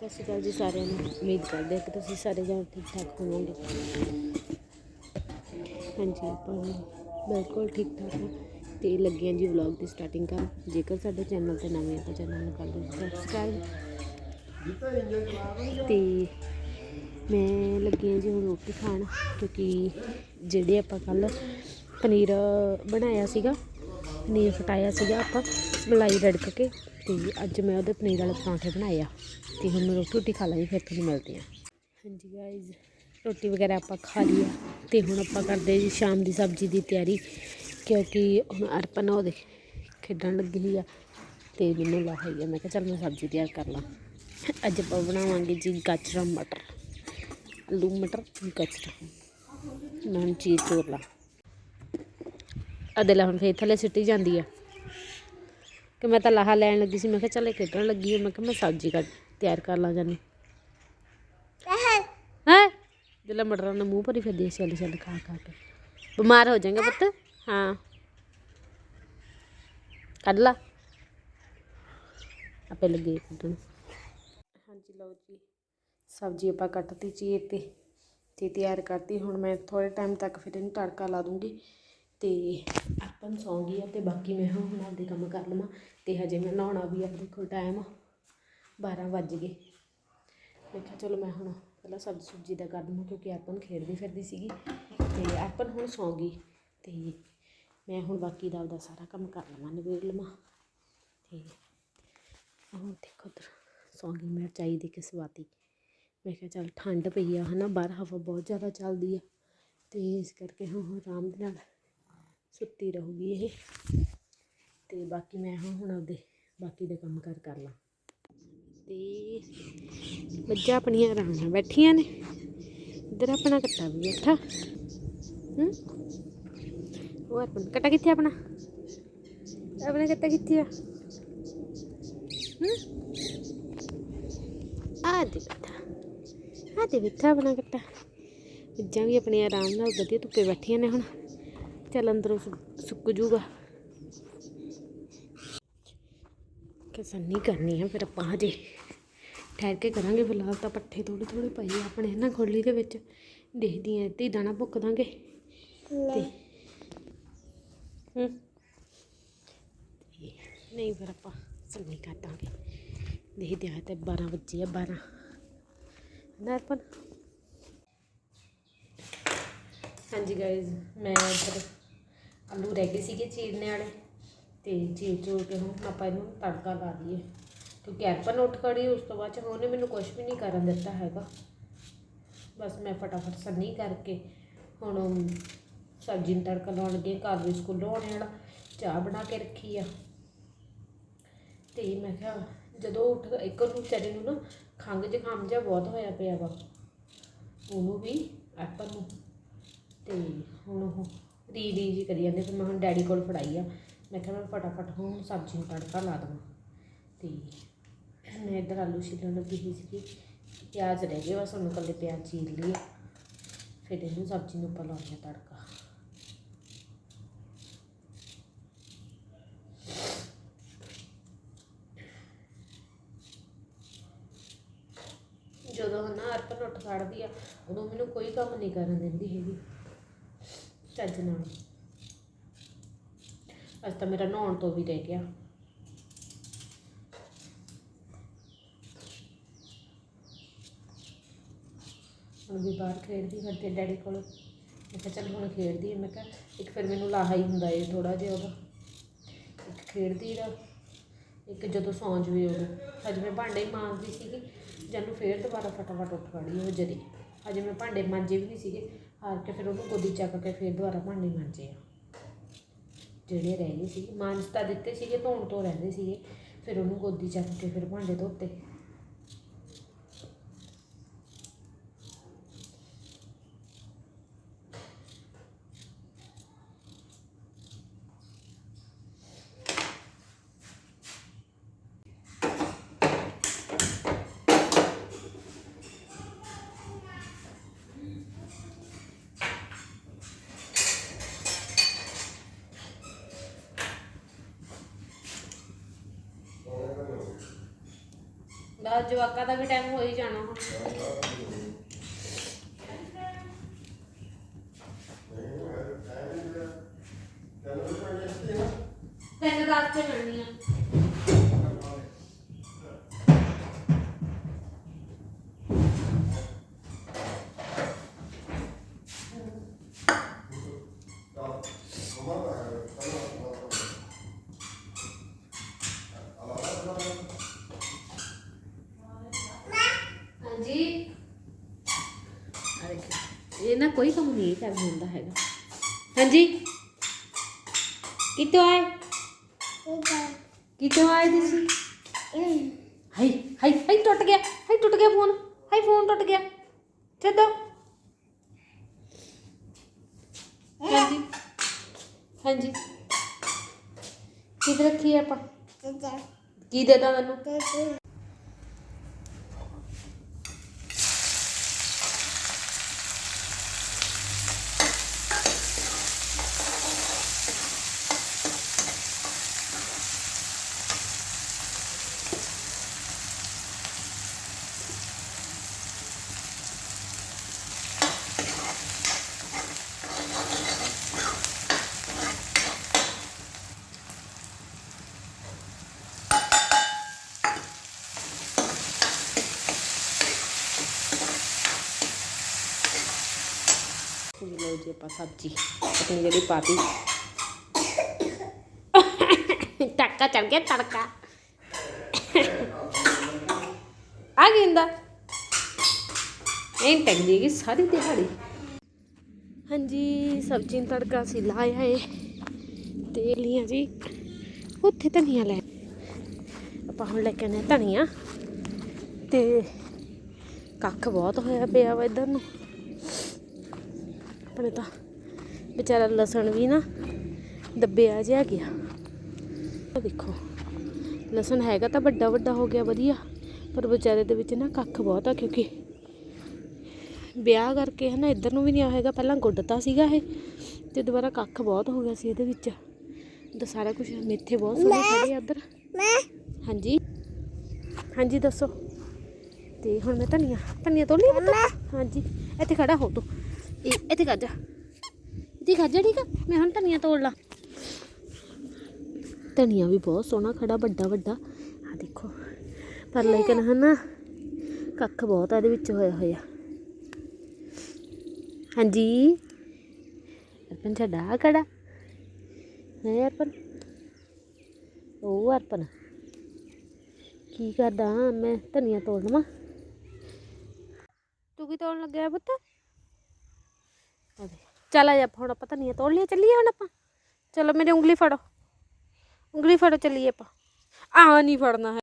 ਸਤਿ ਸ਼੍ਰੀ ਅਕਾਲ ਜੀ ਸਾਰਿਆਂ ਨੂੰ। ਉਮੀਦ ਕਰਦੇ ਹਾਂ ਕਿ ਤੁਸੀਂ ਸਾਰੇ ਜਣੇ ਠੀਕ ਠਾਕ ਹੋਵੋਗੇ। ਹਾਂਜੀ, ਆਪਾਂ ਬਿਲਕੁਲ ਠੀਕ ਠਾਕ ਹਾਂ। ਤੇ ਲੱਗੇ ਹਾਂ ਜੀ ਵਲੌਗ ਦੀ ਸਟਾਰਟਿੰਗ ਕਰਨ। ਜੇਕਰ ਸਾਡੇ ਚੈਨਲ ਤੇ ਨਵੇਂ ਹੋ ਤਾਂ ਚੈਨਲ ਨੂੰ ਕਰ ਦਿਓ ਸਬਸਕ੍ਰਾਈਬ ਤੇ ਮੈਂ ਲੱਗੀ ਹਾਂ ਜੀ ਹੁਣ ਰੋਟੀ ਖਾਣ, ਕਿਉਂਕਿ ਜਿਹੜੇ ਆਪਾਂ ਕੱਲ ਪਨੀਰ ਬਣਾਇਆ ਸੀਗਾ, ਪਨੀਰ ਫਟਾਇਆ ਸੀਗਾ ਆਪਾਂ। ਮਲਾਈ ਰੜਕ ਕੇ ਤੇ ਅੱਜ ਮੈਂ ਉਹਦੇ ਪਨੀਰ ਵਾਲੇ ਪਰੌਂਠੇ ਬਣਾਏ ਆ ਤੇ ਹੁਣ ਮੈਂ ਰੋਟੀ ਰੋਟੀ ਖਾ ਲਾਂਗੀ, ਫਿਰ ਤੁਹਾਨੂੰ ਮਿਲਦੇ ਆ। ਹਾਂਜੀ ਗਾਇਜ਼ ਰੋਟੀ ਵਗੈਰਾ ਆਪਾਂ ਖਾ ਲਈ ਆ ਤੇ ਹੁਣ ਆਪਾਂ ਕਰਦੇ ਜੀ ਸ਼ਾਮ ਦੀ ਸਬਜ਼ੀ ਦੀ ਤਿਆਰੀ, ਕਿਉਂਕਿ ਹੁਣ ਅਰਪਨ ਉਹਦੇ ਖੇਡਣ ਲੱਗੀ ਹੋਈ ਆ ਤੇ ਮੈਨੂੰ ਲਾ ਹੋਈ ਆ। ਮੈਂ ਕਿਹਾ ਚੱਲ ਮੈਂ ਸਬਜ਼ੀ ਤਿਆਰ ਕਰ ਲਾਂ। ਅੱਜ ਆਪਾਂ ਬਣਾਵਾਂਗੇ ਜੀ ਗਾਜਰਾਂ ਮਟਰ, ਆਲੂ ਮਟਰ ਗਾਜਰਾਂ। ਮੈਂ ਚੀਜ਼ ਤੋੜ ਲਾ। ਅਦੇ ਹੁਣ ਫੇਰ ਥੱਲੇ ਸਿੱਟੀ ਜਾਂਦੀ ਆ। ਕਿ ਮੈਂ ਤਾਂ ਲਾਹਾ ਲੈਣ ਲੱਗੀ ਸੀ। ਮੈਂ ਕਿਹਾ ਚੱਲ ਇਹ ਖੇਡਣ ਲੱਗੀ ਆ। ਮੈਂ ਕਿਹਾ ਮੈਂ ਸਬਜ਼ੀ ਕੱਟ ਤਿਆਰ ਕਰ ਲਾਂ ਜਾਨੀ। ਹੈ? ਜਿਹੜਾ ਮਟਰਾਂ ਨਾਲ ਮੂੰਹ ਭਰੀ ਫਿਰਦੀ ਛੱਲ ਛੱਲ ਖਾ ਖਾ ਕੇ। ਬਿਮਾਰ ਹੋ ਜਾਏਗਾ ਪੁੱਤ। ਹਾਂ। ਕੱਢ ਲਾ। ਆਪੇ ਲੱਗੇ ਕੱਢਣ। ਹਾਂਜੀ, ਲਓ ਜੀ। ਸਬਜ਼ੀ ਆਪਾਂ ਕੱਟਤੀ, ਚੀਰ ਤੇ। ਤੇ ਤਿਆਰ ਕਰਤੀ। ਹੁਣ ਮੈਂ ਥੋੜੇ ਟਾਈਮ ਤੱਕ ਫਿਰ ਇਹਨੂੰ ਤੜਕਾ ਲਾ ਦੂੰਗੀ। ਅਤੇ ਆਪਾਂ ਸੌਂ ਗਈ ਆ ਅਤੇ ਬਾਕੀ ਮੈਂ ਹੁਣ ਆਪਦੇ ਕੰਮ ਕਰ ਲਵਾਂ ਅਤੇ ਹਜੇ ਮੈਂ ਨਹਾਉਣਾ ਵੀ ਆ ਦੇਖੋ ਟਾਈਮ 12 ਵੱਜ ਗਏ। ਮੈਂ ਕਿਹਾ ਚਲੋ ਮੈਂ ਹੁਣ ਪਹਿਲਾਂ ਸਬਜ਼ੀ ਸੁਬਜ਼ੀ ਦਾ ਕਰ ਲਵਾਂ ਕਿਉਂਕਿ ਆਪਾਂ ਖੇਡਦੀ ਫਿਰਦੀ ਸੀਗੀ ਅਤੇ ਆਪਾਂ ਹੁਣ ਸੌਂ ਗਈ ਅਤੇ ਮੈਂ ਹੁਣ ਬਾਕੀ ਦਾ ਉਹਦਾ ਸਾਰਾ ਕੰਮ ਕਰ ਲਵਾਂ, ਨਿਬੇੜ ਲਵਾਂ ਅਤੇ ਹੁਣ ਦੇਖੋ ਉਧਰ ਸੌਂ ਗਈ ਮੈਂ ਚਾਈ ਦੇ ਕੇ ਸਵਾਤੀ ਮੈਂ ਕਿਹਾ ਚੱਲ ਠੰਡ ਪਈ ਆ ਹਨਾ, ਬਾਹਰ ਹਵਾ ਬਹੁਤ ਜ਼ਿਆਦਾ ਚੱਲਦੀ ਆ ਅਤੇ ਇਸ ਕਰਕੇ ਹੁਣ ਆਰਾਮ ਦੇ ਨਾਲ ਸੁੱਤੀ ਰਹੂਗੀ ਇਹ। ਤੇ ਬਾਕੀ ਮੈਂ ਹੁਣ ਹੁਣ ਆਪਦੇ ਬਾਕੀ ਦੇ ਕੰਮ ਕਰ ਕਰ ਲਾਂ। ਤੇ ਮੱਝਾਂ ਆਪਣੀਆਂ ਆਰਾਮ ਨਾਲ ਬੈਠੀਆਂ ਨੇ। ਇੱਧਰ ਆਪਣਾ ਕੱਟਾ ਵੀ ਬੈਠਾ। ਹੂੰ? ਉਹ ਆਪਣਾ ਕੱਟਾ ਕਿੱਥੇ ਆਪਣਾ? ਆਪਣਾ ਕੱਟਾ ਕਿੱਥੇ ਆ? ਆ ਦੇ ਬੈਠਾ। ਆ ਦੇ ਬੈਠਾ ਆਪਣਾ ਕੱਟਾ। ਮੱਝਾਂ ਵੀ ਆਪਣੇ ਆਰਾਮ ਨਾਲ ਵਧੀਆ ਧੁੱਪੇ ਬੈਠੀਆਂ ਨੇ ਹੁਣ। ਚੱਲ ਅੰਦਰੋਂ ਸੁੱਕ ਜੂਗਾ। ਕਸੰਨੀ ਕਰਨੀ ਆ ਫਿਰ ਆਪਾਂ ਹਜੇ। ਠਹਿਰ ਕੇ ਕਰਾਂਗੇ ਫਿਲਹਾਲ ਤਾਂ ਪੱਠੇ ਥੋੜੇ ਥੋੜੇ ਪਏ ਆਪਣੇ ਨਾ ਖੋਲੀ ਦੇ ਵਿੱਚ। ਦੇਖਦੀ ਆ ਤੇ ਦਾਣਾ ਭੁੱਕ ਦਾਂਗੇ। ਤੇ ਨਹੀਂ ਫਿਰ ਆਪਾਂ ਸੰਨੀ ਕਰ ਦਾਂਗੇ। ਦੇਖਦੇ ਆ ਤੇ 12 ਵਜੇ ਆ 12 ਨਾ ਅਰਪਣ ਹਾਂਜੀ ਗਾਇਜ਼ ਮੈਂ ਇੱਧਰ ਆਲੂ ਰਹਿ ਗਏ ਸੀਗੇ ਚੀਰਨੇ ਵਾਲੇ ਤੇ ਚੀਰ ਚੂਰ ਕੇ ਹੁਣ ਆਪਾਂ ਇਹਨੂੰ ਤੜਕਾ ਲਾ ਦਈਏ ਕਿਉਂਕਿ ਐਪਨ ਉੱਠ ਖੜੀ, ਉਸ ਤੋਂ ਬਾਅਦ ਚ ਉਹਨੇ ਮੈਨੂੰ ਕੁਝ ਵੀ ਨਹੀਂ ਕਰਨ ਦਿੱਤਾ ਹੈਗਾ ਬਸ ਮੈਂ ਫਟਾਫਟ ਸੰਨੀ ਕਰਕੇ ਹੁਣ ਸਬਜ਼ੀ ਨੂੰ ਤੜਕਾ ਲਾਉਣ ਲੱਗੀ ਹਾਂ। ਘਰ ਵੀ ਸਕੂਲੋਂ ਆਉਣੇ ਵਾਲਾ ਚਾਹ ਬਣਾ ਕੇ ਰੱਖੀ ਆ ਤੇ ਮੈਂ ਕਿਹਾ ਜਦੋਂ ਉੱਠ ਇੱਕ ਨੂੰ ਵਿਚਾਰੇ ਨੂੰ ਨਾ ਖੰਘ ਜ਼ੁਕਾਮ ਜਿਹਾ ਬਹੁਤ ਹੋਇਆ ਪਿਆ ਵਾ ਉਹਨੂੰ ਵੀ ਐਪਲ ਨੂੰ ਤੇ ਹੁਣ ਉਹ ਰੀ ਜੀ ਕਰੀ ਜਾਂਦੇ, ਫਿਰ ਮੈਂ ਹੁਣ ਡੈਡੀ ਕੋਲ ਫੜਾਈ ਆ। ਮੈਂ ਕਿਹਾ ਮੈਂ ਫਟਾਫਟ ਹੁਣ ਸਬਜ਼ੀ ਨੂੰ ਤੜਕਾ ਲਾ ਦੇਵਾਂ। ਤੇ ਮੈਂ ਇੱਧਰ ਆਲੂ ਛਿੱਲਣ ਲੱਗੀ ਹੋਈ ਸੀਗੀ, ਪਿਆਜ਼ ਰਹਿ ਗਏ ਬਸ ਉਹਨੂੰ ਕੱਲੇ ਪਿਆਜ਼ ਚੀਰ ਲਈ ਫਿਰ ਇਹਨੂੰ ਸਬਜ਼ੀ ਨੂੰ ਉੱਪਰ ਲਾਉਂਦੇ ਹਾਂ ਤੜਕਾ। ਜਦੋਂ ਨਾ ਅਰਪਨ ਉੱਠ ਖੜਦੀ ਆ, ਉਦੋਂ ਮੈਨੂੰ ਕੋਈ ਕੰਮ ਨਹੀਂ ਕਰਨ ਦਿੰਦੀ ਹੈਗੀ। ਚੱਜ ਨਾਲ। ਅੱਜ ਤਾਂ ਮੇਰਾ ਨਹਾਉਣ ਤੋਂ ਵੀ ਰਹਿ ਗਿਆ। ਹੁਣ ਵੀ ਬਾਹਰ ਖੇਡਦੀ ਫਿਰਦੀ ਡੈਡੀ ਕੋਲ। ਮੈਂ ਕਿਹਾ ਚੱਲ ਹੁਣ ਖੇਡਦੀ ਮੈਂ ਕਿਹਾ ਇੱਕ ਫਿਰ ਮੈਨੂੰ ਲਾਹਾ ਹੀ ਹੁੰਦਾ ਏ ਥੋੜਾ ਜਿਹਾ ਉਹਦਾ। ਇੱਕ ਖੇਡਦੀ ਦਾ ਇੱਕ ਜਦੋਂ ਸੌਂ ਜਵੇ ਉਹ ਅੱਜ ਮੈਂ ਭਾਂਡੇ ਹੀ ਮਾਂਜਦੀ ਸੀਗੀ ਜਾਨੂੰ ਫੇਰ ਦੁਬਾਰਾ ਫਟਾਫਟ ਉੱਠ ਖੜੀ ਉਹ ਜਦੀ ਅਜੇ ਮੈਂ ਭਾਂਡੇ ਮਾਂਜੇ ਵੀ ਨਹੀਂ ਸੀਗੇ ਹਾਰ ਕੇ ਫਿਰ ਉਹਨੂੰ ਗੋਦੀ ਚੱਕ ਕੇ ਫਿਰ ਦੁਬਾਰਾ ਭਾਂਡੇ ਮਾਂਜੇ ਆ। ਜਿਹੜੇ ਰਹਿ ਗਏ ਸੀ ਮਾਂਜ ਤਾਂ ਦਿੱਤੇ ਸੀਗੇ, ਧੋਣ ਤੋਂ ਰਹਿੰਦੇ ਸੀਗੇ। ਫਿਰ ਉਹਨੂੰ ਗੋਦੀ ਚੱਕ ਕੇ ਫਿਰ ਭਾਂਡੇ ਧੋਤੇ। ਹੁੰਦਾ ਜਵਾਕਾਂ ਦਾ ਵੀ ਟਾਈਮ ਹੋ ਹੀ ਜਾਣਾ ਹੁਣ। ਤਿੰਨ ਦਸ ਤੇ ਮਿਲਣੀ ਆ ਹਾਂਜੀ ਅਰੇ ਇਹ ਕੋਈ ਕੰਮ ਨਹੀਂ ਕਰ ਹੁੰਦਾ ਹੈਗਾ। ਹਾਂਜੀ? ਕਿੱਥੋਂ ਆਏ? ਕਿੱਥੋਂ ਆਏ ਤੁਸੀਂ? ਹਾਈ ਹਾਈ ਹਾਈ ਟੁੱਟ ਗਿਆ ਹਾਈ ਟੁੱਟ ਗਿਆ ਫੋਨ ਹਾਈ ਫੋਨ ਟੁੱਟ ਗਿਆ। ਛੱਡੋ ਹਾਂਜੀ। ਹਾਂਜੀ। ਕਿੱਥੇ ਰੱਖੀ ਆਪਾਂ? ਕੀ ਦੇਦਾ ਮੈਨੂੰ ਜੀ ਲਓ ਜੀ ਆਪਾਂ ਸਬਜ਼ੀ, ਆਪਣੀ ਜਿਹੜੀ ਪਾਤੀ। ਤੜਕਾ ਚੜ ਗਿਆ, ਤੜਕਾ। ਆ ਗਿੰਦਾ ਇਹ ਟੱਕ ਜੇਗੀ ਸਾਰੀ ਦਿਹਾੜੀ। ਹਾਂਜੀ ਸਬਜ਼ੀ ਨੂੰ ਤੜਕਾ ਸੀ ਲਾਇਆ ਏ ਤੇ ਲੀਆਂ ਜੀ। ਉੱਥੇ ਧਨੀਆ ਲੈ। ਆਪਾਂ ਹੁਣ ਲੈ ਕੇ ਆਨੇ ਧਨੀਆ। ਤੇ ਕੱਖ ਬਹੁਤ ਹੋਇਆ ਪਿਆ ਵਾ ਇਧਰ ਨੂੰ। ਆਪਣੇ ਤਾਂ ਵਿਚਾਰਾ ਲਸਣ ਵੀ ਨਾ ਦੱਬਿਆ ਜਿਹਾ ਗਿਆ। ਆਹ ਦੇਖੋ ਲਸਣ ਹੈਗਾ ਤਾਂ ਵੱਡਾ ਵੱਡਾ ਹੋ ਗਿਆ ਵਧੀਆ ਪਰ ਵਿਚਾਰੇ ਦੇ ਵਿੱਚ ਨਾ ਕੱਖ ਬਹੁਤ ਆ ਕਿਉਂਕਿ ਵਿਆਹ ਕਰਕੇ ਹੈ ਨਾ ਇੱਧਰ ਨੂੰ ਵੀ ਨਹੀਂ ਆਏਗਾ ਪਹਿਲਾਂ ਗੁੱਡਤਾ ਸੀਗਾ ਇਹ ਤੇ ਦੁਬਾਰਾ ਕੱਖ ਬਹੁਤ ਹੋ ਗਿਆ ਸੀ ਇਹਦੇ ਵਿੱਚ। ਤਾਂ ਸਾਰਾ ਕੁਝ ਮੇਥੇ ਬਹੁਤ ਸੋਹਣੇ ਖੜੇ ਆ ਇੱਧਰ। ਹਾਂਜੀ। ਹਾਂਜੀ ਦੱਸੋ। ਤੇ ਹੁਣ ਮੈਂ ਧਨੀਆ ਧਨੀਆ ਪੁੱਤ? ਹਾਂਜੀ ਇੱਥੇ ਖੜਾ ਹੋ ਤੂੰ। ਇਹ ਇੱਥੇ ਕਰ ਜਾ। ਇੱਥੇ ਕਰ ਜਾ, ਠੀਕ ਆ? ਮੈਂ ਹੁਣ ਧਨੀਆ ਤੋੜ ਲਾ। ਧਨੀਆ ਵੀ ਬਹੁਤ ਸੋਹਣਾ, ਖੜਾ, ਵੱਡਾ ਵੱਡਾ। ਆ ਦੇਖੋ, ਪਰ ਲੇਕਿਨ ਹਨਾ, ਕੱਖ ਬਹੁਤ ਆ, ਇਹਦੇ ਵਿੱਚ ਹੋਇਆ ਹੋਇਆ। ਹਾਂਜੀ? ਅਰਪਨ ਛੱਡਾ ਖੜਾ। ਹੈ ਅਰਪਨ? ਉਹ ਅਰਪਨ। ਕੀ ਕਰਦਾ, ਮੈਂ ਧਨੀਆ ਤੋੜ ਲਵਾਂ। ਤੂੰ ਕੀ ਤੋੜਨ ਲੱਗਿਆ ਪੁੱਤ? ਚੱਲ ਆ ਜਾ ਹੁਣ ਆਪਾਂ ਧਨੀਆ ਤੋੜ ਲਿਆ ਚੱਲੀਏ ਹੁਣ ਆਪਾਂ। ਚਲੋ, ਮੇਰੀ ਉਂਗਲੀ ਫੜੋ। ਉਂਗਲੀ ਫੜੋ, ਚੱਲੀਏ ਆਪਾਂ। ਆ ਨਹੀਂ ਫੜਨਾ